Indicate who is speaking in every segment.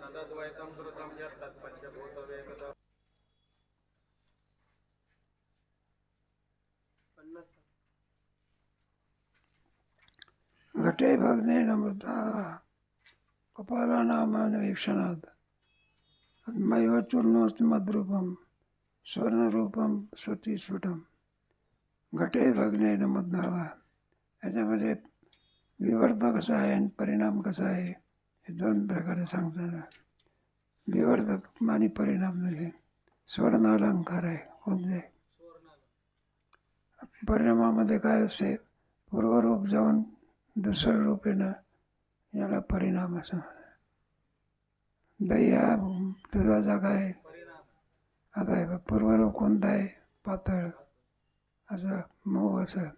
Speaker 1: सदद्वैतं कृतं यत्तत्
Speaker 2: घटे भग्ने नमृता कपालानामान वीक्षणात् मैव चूर्णोस्ति मद्रूपं स्वर्णरूपं श्रुतिस्फुटं घटे भग्ने नमद्भावा याच्यामध्ये विवर्त कसा आहे आणि परिणाम कसा आहे हे दोन प्रकारे सांगतात विवर्तक आणि परिणाम म्हणजे स्वर्ण अलंकार आहे कोणते? परिणामामध्ये काय असते? पूर्वरूप जाऊन दुसरं रूप येणं याला परिणाम असं दही हा दुधाचा काय आता आहे पूर्वरूप कोणता आहे? पातळ. असं मऊ असं.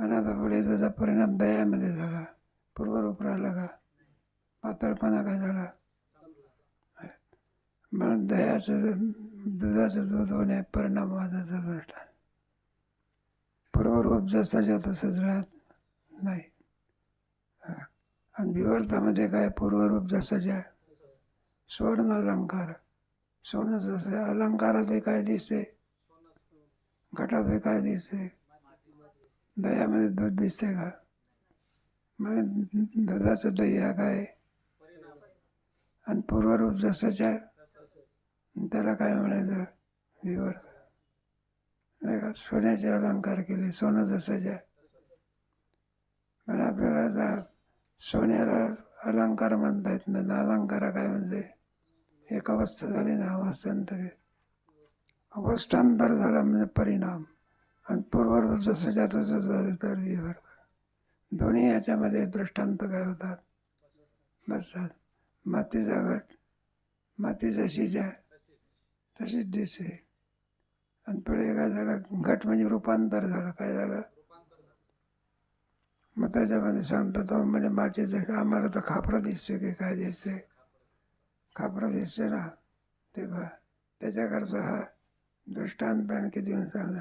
Speaker 2: आणि पुढे त्याचा परिणाम दह्यामध्ये झाला पूर्वरूप राहिला का पातळपणा काय झाला? म्हणून दह्याचं दुधाचं दूध होणे परिणाम वादाचा दृष्टांत पूर्वरूप जसाच्या तसंच राहत नाही. आणि विवर्तामध्ये काय? पूर्वरूप जसाच्या स्वर्ण अलंकार सोनं जसं अलंकारातही काय दिसते? घटातही काय दिसते? दह्यामध्ये दूध दिसते का? मग दुधाचं दही हा काय? आणि पूर्वरूप जसंच्या त्याला काय म्हणायचं? विवर नाही का? सोन्याचे अलंकार केले सोनं जसंच्या पण आपल्याला सोन्याला अलंकार म्हणता येत नाही. अलंकार काय म्हणजे एक अवस्था झाली ना अवस्थांतर. अवस्थांतर झाला म्हणजे परिणाम. आणि पूर्वरूप जसंच्या तसं झालं तर दोन्ही याच्यामध्ये दृष्टांत काय होतात? बसतात मातीचा घट माती जशीच आहे तशीच दिसते. आणि पुढे काय झालं? घट म्हणजे रूपांतर झालं. काय झालं? मग त्याच्यामध्ये सांगतो तो म्हणजे मातीचं आम्हाला तर खापरं दिसते की काय दिसते. खापरं दिसते ना. ते बा त्याच्याकडचा हा दृष्टांत आणखी देऊन सांगा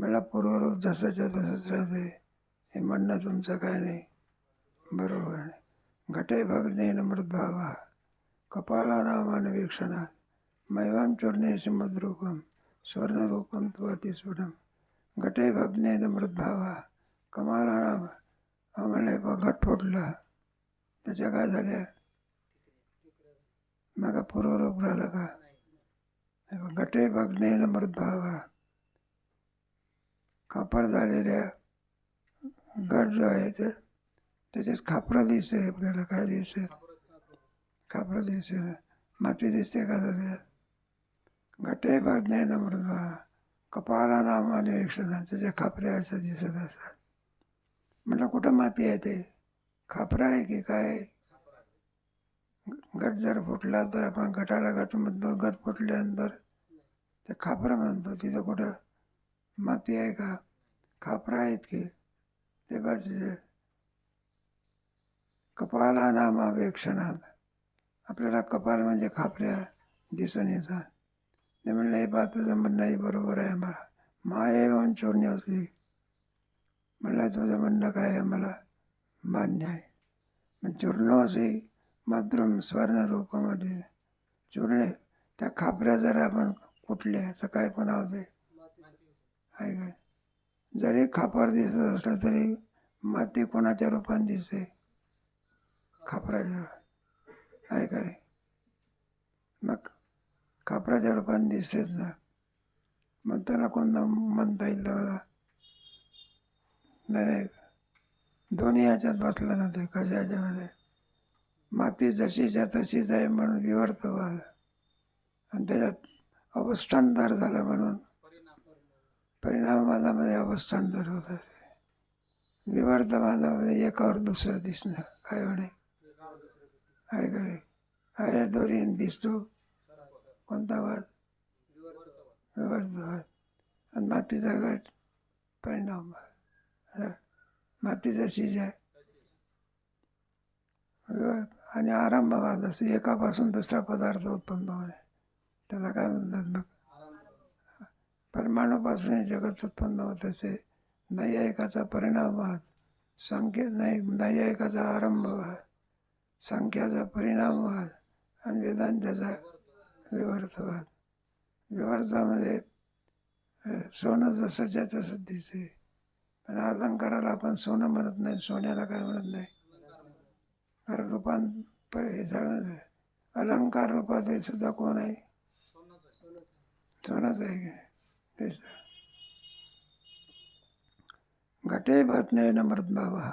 Speaker 2: मला पूर्वरूप जसंच्या तसंच राहते हे म्हणणं तुमचं काय नाही. बरोबर नाही घटे भगने मृद्भावा कपाला नामान वीक्षणात. मैवाम चूर्णे समुद्रूपम स्वर्णरूपम त्वतिस्फुटम घटे भग्ने मृद्भावा कमाला नाम आम्हाला बघ घट फुटला. त्याच्या काय झाल्या? मग पूर्वरूप राहिलं का? हे बघ, घटे भग्ने मृद्भावा झालेल्या घट जो आहे ते त्याच्यात खापरं दिसते आपल्याला काय दिसते खापरं दिसते माती दिसते का त्याच्यात घटे भग्ने मृद्भा कपाला नामाने वीक्षण त्याच्या खापऱ्या दिसत असतात म्हटलं कुठं माती आहे ते खापरं आहे की काय? गट जर फुटला तर आपण गटाला गट म्हणतो गट फुटल्यानंतर ते खापरं म्हणतो तिथं कुठं माती आहे का खापरं आहेत की ते बाजूचे कपाला नामावेक्षणात आपल्याला कपाल म्हणजे खापऱ्या दिसून येतात. ते म्हणलं हे बा तुझं म्हणणंही बरोबर आहे मला माये येऊन चोरणी होती. म्हणलं तुझं म्हणणं काय आहे? मला मान्य आहे. मग चूर्ण असे मातृम स्वर्ण रूपामध्ये चूर्णे त्या खापऱ्या जर आपण कुठल्या तर काय पण होते आहे का जरी खापर दिसत असलं तरी माती कोणाच्या रूपाने दिसते? खापराच्या. आहे का रे मग खापराच्या रूपाने दिसतेच ना. मग त्याला कोणता म्हणता येईल मला नाही नाही. दोन्ही ह्याच्यात बसलं ना ते कशाच्यामध्ये माती जशीच्या तशीच आहे म्हणून विवर्तवाद आणि त्याच्यात अवस्थांतर झालं म्हणून परिणामवादामध्ये अवस्थांतर होत आहे. विवर्तवादामध्ये एकावर दुसरं दिसणं. काय म्हणे? आहे का रे आहे दोरीन दिसतो? कोणता वाद? विवर्तवाद आणि मातीचा गट परिणाम मातीचा माती आहे. आणि आरंभवाद असं एकापासून दुसरा पदार्थ उत्पन्न होणे. त्याला काय म्हणतात मग? परमाणूपासून हे जगत उत्पन्न होत असे. नैयायिकाचा परिणामवाद संख्या नाही आरंभ व्हा संख्याचा परिणाम व्हा आणि वेदांताचा विवर्तवाद विवर्तामध्ये अं, सोनं जसंच्या तसं दिसते. पण अलंकाराला आपण सोनं म्हणत नाही सोन्याला काय म्हणत नाही. कारण रूपांतर हे झालं अलंकार रूपात हे सुद्धा कोण आहे. सोनच आहे की नाही? घटे भटणे नम्रत बाबा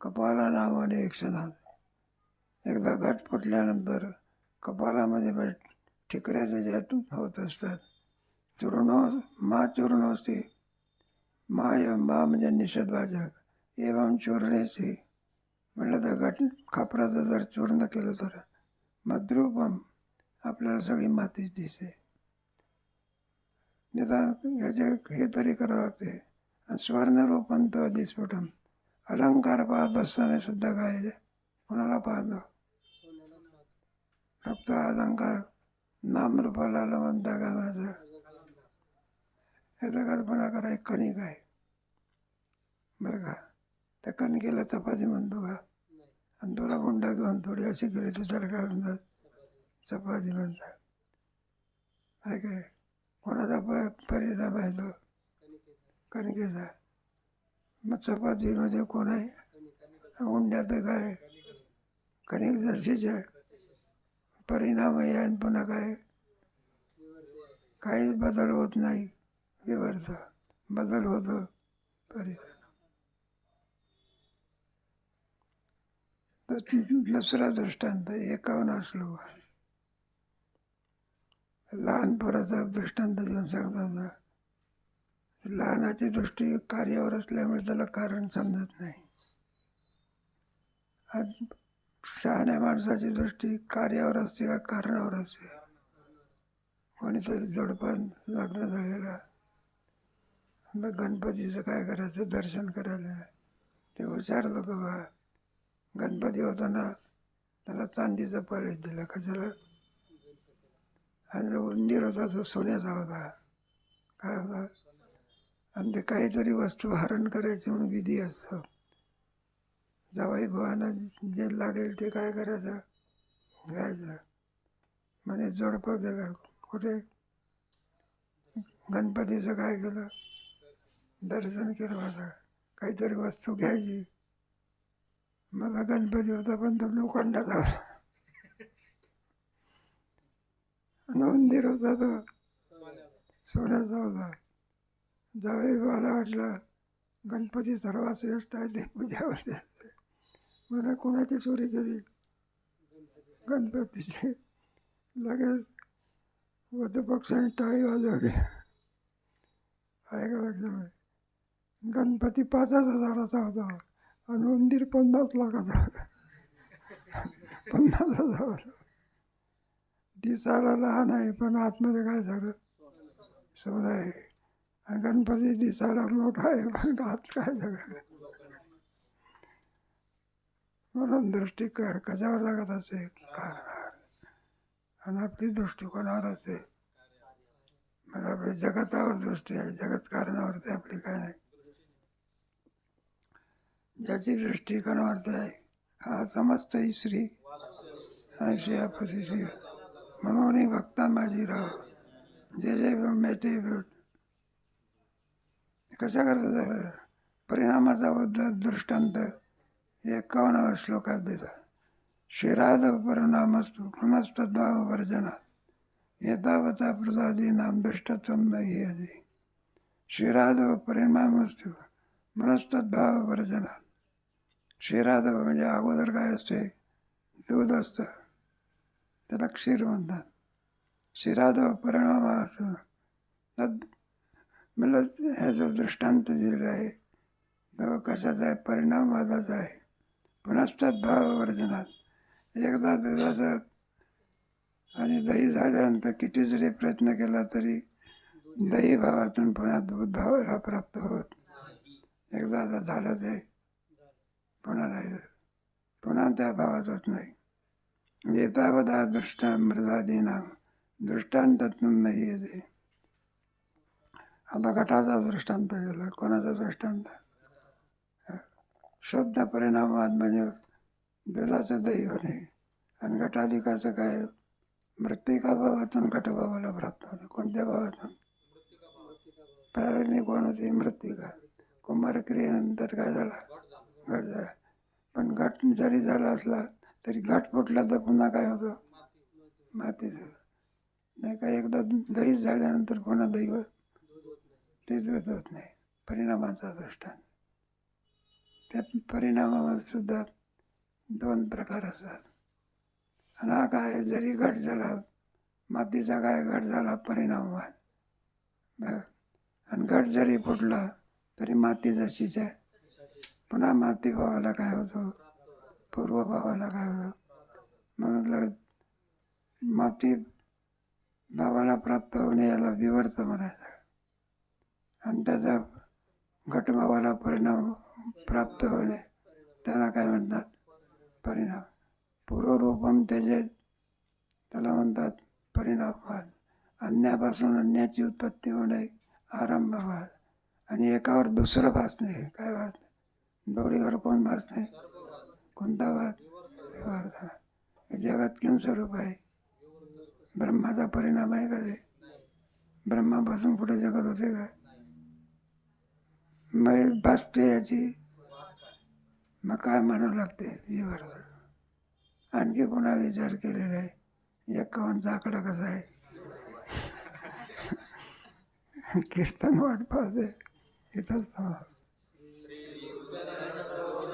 Speaker 2: कपाला नावाने एक क्षणात एकदा घट फुटल्यानंतर कपालामध्ये ठिकऱ्याचे ठिकऱ्या होत असतात. चूर्ण मा चूर्ण असते एवं मा म्हणजे निषेधवाचक एवं चूर्णेचे म्हटलं तर घट खापराचं जर चूर्ण केलं तर मद्रूपम आपल्याला सगळी मातीच दिसे निदान याचे हे तरी करावं लागते आणि स्वर्णरूपम तो अलंकार पाहत असताना सुद्धा काय कोणाला पाहतो फक्त अलंकार नामरूपाला म्हणता का माझं याचा कल्पना करा एक कणिक आहे बरं का त्या कणकेला चपाती म्हणतो का आणि तुला गुंडा घेऊन थोडी अशी केली तर त्याला काय म्हणतात? चपाती म्हणतात. काय काय? कोणाचा पर परिणाम आहे तो? कणकेचा. मग चपातीमध्ये कोण आहे? उंड्यात काय कणिक जशीच आहे परिणाम आहे आणि पुन्हा काय? काहीच बदल होत नाही. विवरचा बदल होतो. परिणाम. दुसरा दृष्टांत एकावन्न श्लोक आहे. लहान पोराचा दृष्टांत देऊन सांगतात ना लहानाची दृष्टी कार्यावर असल्यामुळे त्याला कारण समजत नाही. आणि शहाण्या माणसाची दृष्टी कार्यावर असते का कारणावर असते? कोणीतरी जोडपण लग्न झालेलं मग गणपतीचं काय करायचं? दर्शन करायला. ते विचारलं का बा गणपती होताना त्याला चांदीचं पळीत दिलं. कशाला? आणि जो उंदीर होता तो सोन्याचा होता. काय होता? आणि ते काहीतरी वस्तू हरण करायची म्हणून विधी असतो. जावाई भावांना जे लागेल ते काय करायचं? घ्यायचं. म्हणे जोडपं गेलं. कुठे? गणपतीचं काय केलं? दर्शन केलं माझं. काहीतरी वस्तू घ्यायची. मला गणपती होता पण तो लोखंडाचा आणि मंदिर होता तो सोन्याचा होता जावई मला वाटलं गणपती सर्वात श्रेष्ठ आहे ते पूजा होते मला कोणाची चोरी केली? गणपतीची. लगेच वधपक्षाने टाळी वाजवली. ऐका का लक्षात गणपती पाचच हजाराचा होता आणि उंदीर पन्नास लाखाचा. होता पन्नास हजार दिसायला लहान आहे पण आतमध्ये काय झालं सोनं आहे आणि गणपती दिसायला मोठा आहे पण आत काय झालं म्हणून दृष्टी क- कशावर लागत असे कारणावर आणि आपली दृष्टी कोणावर असते मग आपली जगतावर दृष्टी आहे जगत कारणावरती आपली काय नाही ज्याची आहे हा, समस्त ही श्री। ऐशी आपली म्हणून भक्ता माझी राह जे जे मेटे कशा करता झालं परिणामाचा बद्दल दृष्टांत एकावन्न श्लोकात देतात. शिराद परिणामस्तु पुनस्तद्भाव वर्जना एतावता प्रसादी नाम दृष्टत्व नाही आधी शिराद परिणामस्तु मनस्तद्भाव वर्जना शिराद म्हणजे अगोदर काय असते? दूध असतं. त्याला क्षीर म्हणतात. शिराद परिणाम असं तद मला जो दृष्टांत दिलेला आहे. तो कशाचा आहे परिणामवादाचा आहे. पुनश्चात भाव वर्जनात एकदा दुधाचा आणि दही झाल्यानंतर किती जरी प्रयत्न केला तरी दही भावातून पुन्हा दूध भावाला प्राप्त होत. एकदा झालं ते पुन्हा नाही. पुन्हा त्या भावात होत नाही. एतावता दृष्टा मृदादीना दृष्टांतातून नाही येते आता घटाचा दृष्टांत गेला कोणाचा दृष्टांत? शुद्ध परिणामात म्हणजे दुधाचं दही होणे आणि घटाधिकाचं काय? मृत्तिका भावातून घटभावाला प्राप्त होणे कोणत्या भावातून? प्रारंभी कोण होती? मृत्तिका. कुंभार क्रियेनंतर काय झाला? घट झाला. पण घट जरी झाला असला तरी घट फुटला तर पुन्हा काय होतं? मातीचं. नाही का एकदा दही झाल्यानंतर पुन्हा दही ते दूध होत नाही. परिणामाचा दृष्टांत. त्या परिणामामध्ये सुद्धा दोन प्रकार असतात. आणि हा काय जरी घट झाला मातीचा काय घट झाला परिणामवाद आणि घट जरी फुटला तरी माती शिजा. पुन्हा माती भावाला काय होतो? पूर्व भावाला काय होतं म्हणून माफी माती भावाला प्राप्त होणे याला विवर्त म्हणायचं. आणि त्याचा घटभावाला परिणाम प्राप्त होणे त्याला काय म्हणतात? परिणाम. पूर्वरूपम त्याचे त्याला म्हणतात परिणामवाद अन्यापासून अन्याची उत्पत्ती होणे आरंभवाद आणि एकावर दुसरं भासणे काय भासणे? दोरीवर कोण भासणे? कोणता भाग जगात किम स्वरूप आहे. ब्रह्माचा परिणाम आहे का ते? ब्रह्मापासून कुठे जगत होते का? मग भासते याची. मग काय म्हणावं लागते विवर्त आणखी पुन्हा विचार केलेला आहे. एकावन्नचा आकडा कसा आहे? कीर्तन वाट पाहते. इथंच थांबा.